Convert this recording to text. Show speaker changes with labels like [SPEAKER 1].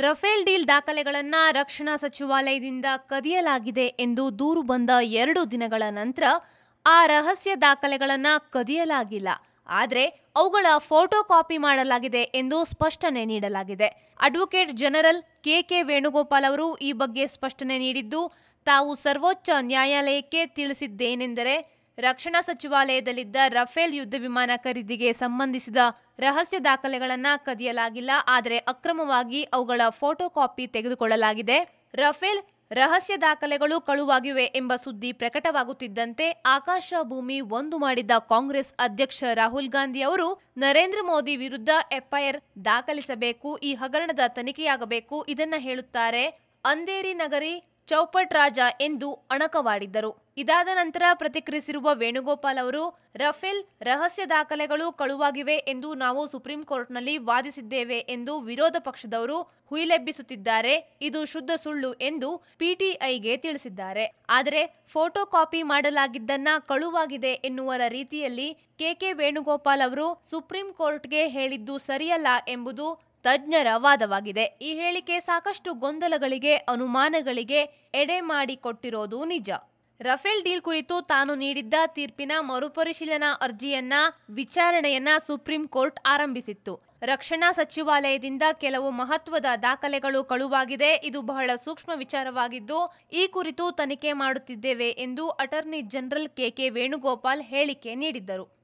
[SPEAKER 1] Rafale deal ದಾಖಲೆಗಳನ್ನ ರಕ್ಷಣಾ ಸಚಿವಾಲಯದಿಂದ ಕದಿಯಲಾಗಿದೆ ಎಂದು ದೂರು ಬಂದ ಎರಡು ದಿನಗಳ ನಂತರ ಆ ರಹಸ್ಯ ದಾಖಲೆಗಳನ್ನ ಕದಿಯಲಾಗಿಲ್ಲ. ಆದರೆ ಅವುಗಳ ಫೋಟೋ ಕಾಪಿ ಮಾಡಲಾಗಿದೆ ಎಂದು ಸ್ಪಷ್ಟನೆ ನೀಡಲಾಗಿದೆ. Advocate general K K Venugopal ಅವರು ಈ ಬಗ್ಗೆ ಸ್ಪಷ್ಟನೆ ನೀಡಿದ್ದು, ತಾವು ಸರ್ವೋಚ್ಚ ನ್ಯಾಯಾಲಯಕ್ಕೆ ತಿಳಿಸಿದ್ದೇನೆಂದರೆ ರಕ್ಷಣಾ ಸಚಿವಾಲಯದಲ್ಲಿದ್ದ ರಫೇಲ್ ಯುದ್ಧ ವಿಮಾನ ಖರೀದಿಗೆ ಸಂಬಂಧಿಸಿದ ರಹಸ್ಯ ದಾಖಲೆಗಳನ್ನು ಕದಿಯಲಾಗಿಲ್ಲ, ಆದರೆ ಅಕ್ರಮವಾಗಿ ಅವುಗಳ ಫೋಟೋ ಕಾಪಿ ತೆಗೆದುಕೊಳ್ಳಲಾಗಿದೆ. ರಫೇಲ್ ರಹಸ್ಯ ದಾಖಲೆಗಳು ಕಳುವಾಗಿವೆ ಎಂಬ ಸುದ್ದಿ ಪ್ರಕಟವಾಗುತ್ತಿದ್ದಂತೆ ಆಕಾಶ ಭೂಮಿ ಒಂದು ಮಾಡಿದ್ದ ಕಾಂಗ್ರೆಸ್ ಅಧ್ಯಕ್ಷ ರಾಹುಲ್ ಗಾಂಧಿ ಅವರು ನರೇಂದ್ರ ಮೋದಿ ವಿರುದ್ಧ ಎಫ್ಐಆರ್ ದಾಖಲಿಸಬೇಕು, ಈ ಹಗರಣದ ತನಿಖೆಯಾಗಬೇಕು ಇದನ್ನ ಹೇಳುತ್ತಾರೆ. ಅಂದೇರಿ ನಗರಿ ಚೌಪಟ್ ರಾಜ ಎಂದು ಅಣಕವಾಡಿದ್ದರು. ಇದಾದ ನಂತರ ಪ್ರತಿಕ್ರಿಯಿಸಿರುವ ವೇಣುಗೋಪಾಲ್ ಅವರು, ರಫೇಲ್ ರಹಸ್ಯ ದಾಖಲೆಗಳು ಕಳುವಾಗಿವೆ ಎಂದು ನಾವು ಸುಪ್ರೀಂ ಕೋರ್ಟ್ನಲ್ಲಿ ವಾದಿಸಿದ್ದೇವೆ ಎಂದು ವಿರೋಧ ಪಕ್ಷದವರು ಹುಯಿಲೆಬ್ಬಿಸುತ್ತಿದ್ದಾರೆ. ಇದು ಶುದ್ಧ ಸುಳ್ಳು ಎಂದು ಪಿಟಿಐಗೆ ತಿಳಿಸಿದ್ದಾರೆ. ಆದರೆ ಫೋಟೋ ಕಾಪಿ ಮಾಡಲಾಗಿದ್ದನ್ನ ಕಳುವಾಗಿದೆ ಎನ್ನುವರ ರೀತಿಯಲ್ಲಿ ಕೆಕೆ ವೇಣುಗೋಪಾಲ್ ಅವರು ಸುಪ್ರೀಂ ಕೋರ್ಟ್ಗೆ ಹೇಳಿದ್ದು ಸರಿಯಲ್ಲ ಎಂಬುದು ತಜ್ಞರ ವಾದವಾಗಿದೆ. ಈ ಹೇಳಿಕೆ ಸಾಕಷ್ಟು ಗೊಂದಲಗಳಿಗೆ, ಅನುಮಾನಗಳಿಗೆ ಎಡೆ ಮಾಡಿಕೊಟ್ಟಿರೋದು ನಿಜ. ರಫೇಲ್ ಡೀಲ್ ಕುರಿತು ತಾನು ನೀಡಿದ್ದ ತೀರ್ಪಿನ ಮರುಪರಿಶೀಲನಾ ಅರ್ಜಿಯನ್ನ ವಿಚಾರಣೆಯನ್ನ ಸುಪ್ರೀಂ ಕೋರ್ಟ್ ಆರಂಭಿಸಿತ್ತು. ರಕ್ಷಣಾ ಸಚಿವಾಲಯದಿಂದ ಕೆಲವು ಮಹತ್ವದ ದಾಖಲೆಗಳು ಕಳುವಾಗಿದೆ. ಇದು ಬಹಳ ಸೂಕ್ಷ್ಮ ವಿಚಾರವಾಗಿದ್ದು, ಈ ಕುರಿತು ತನಿಖೆ ಮಾಡುತ್ತಿದ್ದೇವೆ ಎಂದು ಅಟಾರ್ನಿ ಜನರಲ್ ಕೆಕೆ ವೇಣುಗೋಪಾಲ್ ಹೇಳಿಕೆ ನೀಡಿದ್ದರು.